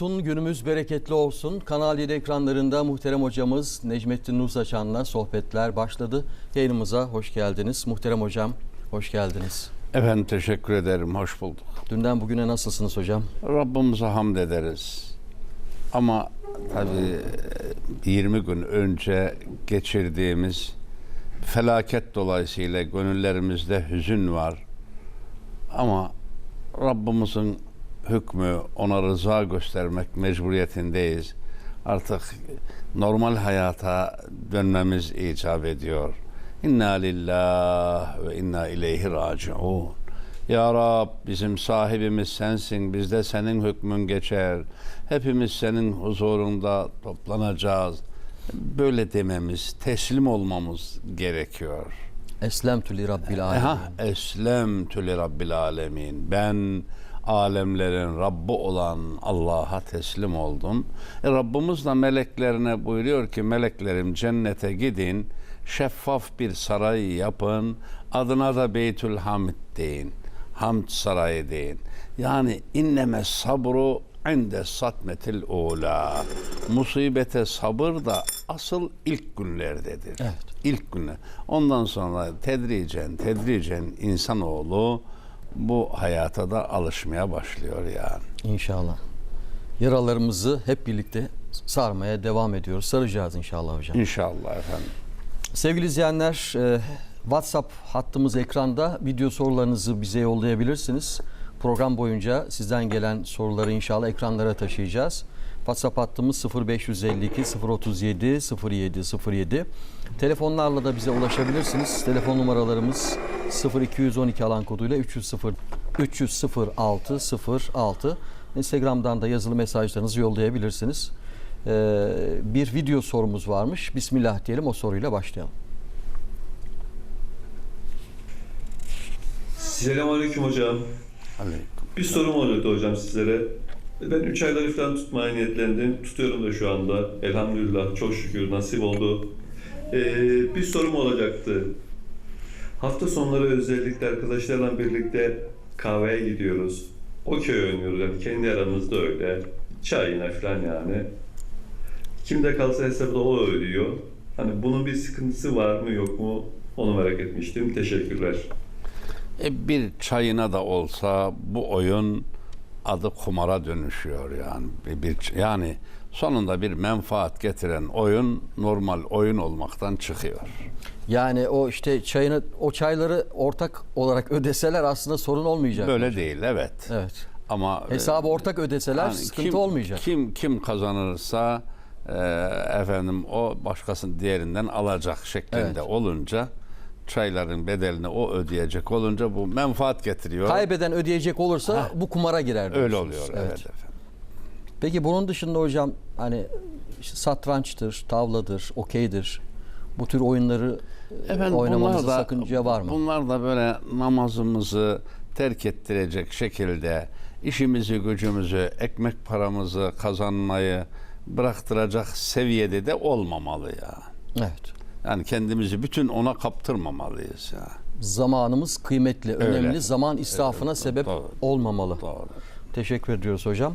Olsun, günümüz bereketli olsun. Kanal 7 ekranlarında muhterem hocamız Necmettin Nusaçan'la sohbetler başladı. Yayınımıza hoş geldiniz. Muhterem hocam, hoş geldiniz. Efendim teşekkür ederim. Hoş bulduk. Dünden bugüne nasılsınız hocam? Rabbimize hamd ederiz. Ama tabii e, 20 gün önce geçirdiğimiz felaket dolayısıyla gönüllerimizde hüzün var. Ama Rabbimizin hükmü ona rıza göstermek mecburiyetindeyiz. Artık normal hayata dönmemiz icap ediyor. İnna lillah ve inna ileyhi raciun. Ya Rab bizim sahibimiz sensin, bizde senin hükmün geçer. Hepimiz senin huzurunda toplanacağız. Böyle dememiz, teslim olmamız gerekiyor. Eslemtü li Rabbil alemin. eslem tüli Rabbil alemin. Ben alemlerin Rabbi olan Allah'a teslim oldum. E, Rabbimiz de meleklerine buyuruyor ki meleklerim cennete gidin, şeffaf bir saray yapın, adına da Beytül Hamd deyin. Hamd sarayı deyin. Yani inneme sabru inde satmetil ula. Musibete sabır da asıl ilk günlerdedir. Evet. İlk günler. Ondan sonra tedricen, tedricen insanoğlu bu hayata da alışmaya başlıyor yani. İnşallah. Yaralarımızı hep birlikte sarmaya devam ediyoruz. Saracağız inşallah hocam. İnşallah efendim. Sevgili izleyenler, e, WhatsApp hattımız ekranda. Video sorularınızı bize yollayabilirsiniz. Program boyunca sizden gelen soruları inşallah ekranlara taşıyacağız. WhatsApp hattımız 0552 037 07 07. Telefonlarla da bize ulaşabilirsiniz. Telefon numaralarımız 0212 alan koduyla 300 300 06 06. Instagram'dan da yazılı mesajlarınızı yollayabilirsiniz. Ee, bir video sorumuz varmış. Bismillah diyelim o soruyla başlayalım. Selamünaleyküm hocam. Aleyküm. Bir sorum olacaktı hocam sizlere. Ben 3 ayları falan tutmaya niyetlendim. Tutuyorum da şu anda. Elhamdülillah çok şükür nasip oldu. Ee, bir sorum olacaktı. Hafta sonları özellikle arkadaşlarla birlikte kahveye gidiyoruz. Okey oynuyoruz yani kendi aramızda öyle. Çayına falan yani. Kimde kalsa hesabı da o ödüyor. Hani bunun bir sıkıntısı var mı yok mu onu merak etmiştim. Teşekkürler. E, bir çayına da olsa bu oyun adı kumara dönüşüyor yani. Bir, bir- yani sonunda bir menfaat getiren oyun normal oyun olmaktan çıkıyor. Yani o işte çayını o çayları ortak olarak ödeseler aslında sorun olmayacak. Böyle değil evet. Evet. Ama e, Hesabı ortak ödeseler Yani sıkıntı kim- olmayacak. Kim kim kazanırsa e, efendim o başkasının diğerinden alacak şeklinde Evet. olunca çayların bedelini o ödeyecek olunca bu menfaat getiriyor. Kaybeden ödeyecek olursa bu kumara girer. Öyle oluyor evet, efendim. Peki bunun dışında hocam hani işte satrançtır, tavladır, okeydir. Bu tür oyunları Efendim oynamanızda bunlar da, sakınca var mı? Bunlar da böyle namazımızı terk ettirecek şekilde işimizi, gücümüzü, ekmek paramızı kazanmayı bıraktıracak seviyede de olmamalı ya. Evet. Yani kendimizi bütün ona kaptırmamalıyız ya. Zamanımız kıymetli, önemli. Öyle. Zaman israfına Evet, sebep doğru. olmamalı. Doğru. Teşekkür ediyoruz hocam.